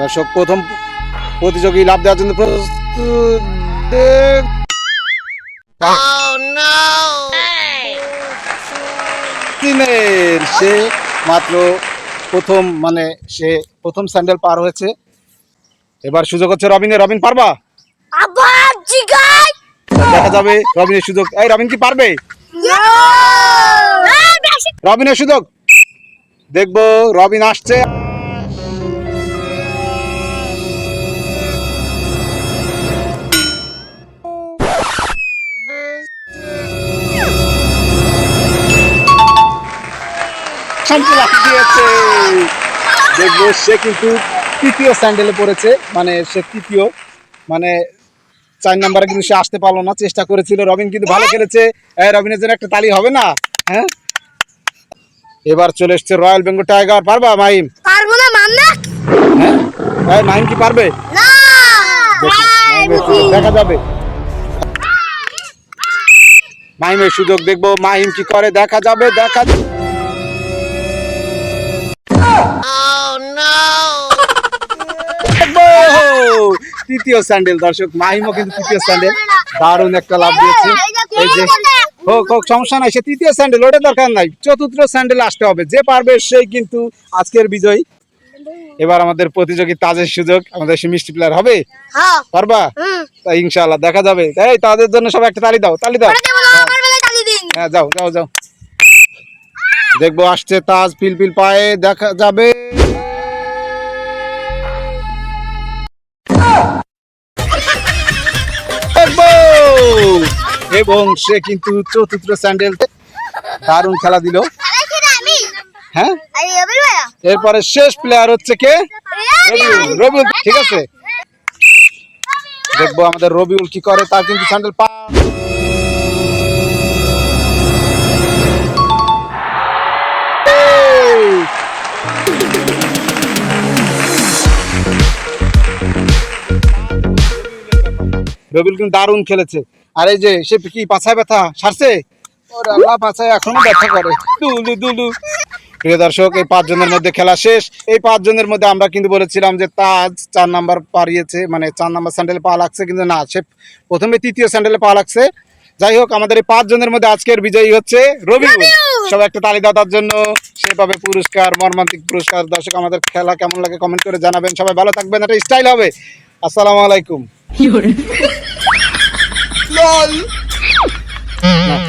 দর্শক প্রথম প্রতিযোগী লাভ দেওয়ার জন্য প্রস্তুত। সে মাত্র প্রথম মানে সে প্রথম স্যান্ডেল পার হয়েছে। এবার সুযোগ হচ্ছে রবিনের রবিন পারবা? দেখা যাবে রবিনের সুযোগ। এই রবিন কি পারবে? রবিনের সুযোগ। দেখব রবিন আসছে। লাঠি দিয়েছে। দেখব সে কিন্তু তৃতীয় স্যান্ডেলে পড়েছে মানে সে তৃতীয় মানে চার নাম্বারে কিন্তু সে আসতে পারল না চেষ্টা করেছিল। রবিন কিন্তু ভালো খেলেছে। রবিনের জন্য একটা তালি হবে না? হ্যাঁ? এবার চলে এসছে রয়্যাল বেঙ্গল টাইগার। পারবা মাহিম? পারব না মান্না? হ্যাঁ? মাহিম কি পারবে না। দেখি, যাবে। মাহিমের সুযোগ দেখব মাহিম কি করে? দেখা যাবে দেখা যাবে! তৃতীয় স্যান্ডেল দর্শক মাহিমও কিন্তু তৃতীয় স্যান্ডেল। দারুণ একটা লাভ দিয়েছে। এই যে হোক হোক সমস্যা নাই সে তৃতীয় স্যান্ডেল ওটা দরকার নাই। চতুর্থ স্যান্ডেল আসতে হবে যে পারবে সেই কিন্তু আজকের বিজয়ী। এবার আমাদের প্রতিযোগী তাজের সুযোগ আমাদের মিষ্টি প্লেয়ার হবে? হ্যাঁ। পারবা? ইনশাআল্লাহ দেখা যাবে। এই তাদের জন্য সবাই একটা তালি দাও তালি দাও। হ্যাঁ যাও যাও যাও। দেখব আসছে তাজ পিল পিল পায়ে, দেখা যাবে। এবং সে কিন্তু চতুর্থ স্যান্ডেল দারুণ খেলা দিল। হ্যাঁ? এরপরে শেষ প্লেয়ার হচ্ছে কে? রবিউল, ঠিক আছে। দেখব আমাদের রবিউল কি করে, তার কিন্তু স্যান্ডেল পা রবিউল কিন্তু দারুণ খেলেছে। আর এই যে সে কি পাছায় ব্যথা? সারছে? ওরে আল্লাহ পাছায় এখনও ব্যথা করে। দুলু দুলু। প্রিয় দর্শক এই পাঁচ জনের মধ্যে খেলা শেষ। এই পাঁচ জনের মধ্যে আমরা কিন্তু বলেছিলাম যে তাজ চার নাম্বার পারিয়েছে মানে চার নাম্বার স্যান্ডেলে পা লাগছে কিন্তু না সে প্রথমে তৃতীয় স্যান্ডেলে পা লাগছে। যাই হোক আমাদের এই পাঁচ জনের মধ্যে আজকের বিজয়ী হচ্ছে রবিউল। সবাই একটা তালি দাও তার জন্য। সেভাবে পুরস্কার মর্মান্তিক পুরস্কার। দর্শক আমাদের খেলা কেমন লাগে কমেন্ট করে জানাবেন। সবাই ভালো থাকবেন একটা স্টাইল হবে। আসসালামু আলাইকুম। না।